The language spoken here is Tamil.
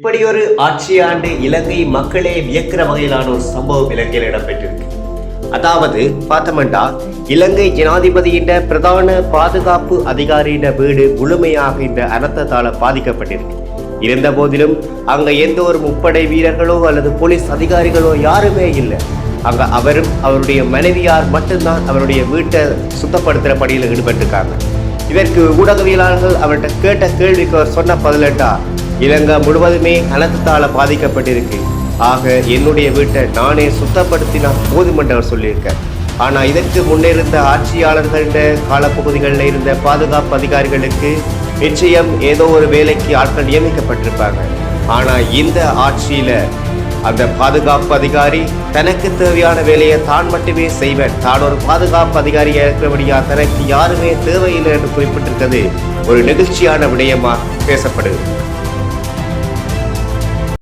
இப்படி ஒரு ஆட்சியாண்டு இலங்கை மக்களே வியக்கிற வகையிலான ஒரு சம்பவம் இலங்கையில் இடம்பெற்றிருக்கு. அதாவது பார்த்தோம்னா இலங்கை ஜனாதிபதியின் பிரதான பாதுகாப்பு அதிகாரியின் வீடு முழுமையாக இந்த அனர்த்தத்தால் பாதிக்கப்பட்டிருக்கு. இருந்த போதிலும் அங்க எந்த ஒரு முப்படை வீரர்களோ அல்லது போலீஸ் அதிகாரிகளோ யாருமே இல்லை. அங்க அவரும் அவருடைய மனைவியார் மட்டும்தான் அவருடைய வீட்டை சுத்தப்படுத்துகிற பணியில் ஈடுபட்டிருக்காங்க. இதற்கு ஊடகவியலாளர்கள் அவர்கிட்ட கேட்ட கேள்விக்கு அவர் சொன்ன பதிலட்டா இலங்கை முழுவதுமே அனர்த்தத்தால் பாதிக்கப்பட்டிருக்கு. ஆக என்னுடைய வீட்டை நானே சுத்தப்படுத்தினா போதும் என்று அவர் சொல்லியிருக்கேன் ஆனால் இதற்கு முன்னிருந்த ஆட்சியாளர்கள காலப்பகுதிகளில் இருந்த பாதுகாப்பு அதிகாரிகளுக்கு நிச்சயம் ஏதோ ஒரு வேலைக்கு ஆட்கள் நியமிக்கப்பட்டிருப்பாங்க. ஆனால் இந்த ஆட்சியில் அந்த பாதுகாப்பு அதிகாரி தனக்கு தேவையான வேலையை தான் மட்டுமே செய்வேன். தான் ஒரு பாதுகாப்பு அதிகாரியாக இருக்கிறபடியா தனக்கு யாருமே தேவையில்லை என்று குறிப்பிட்டிருக்கிறது. ஒரு நெகிழ்ச்சியான விடயமா பேசப்படுது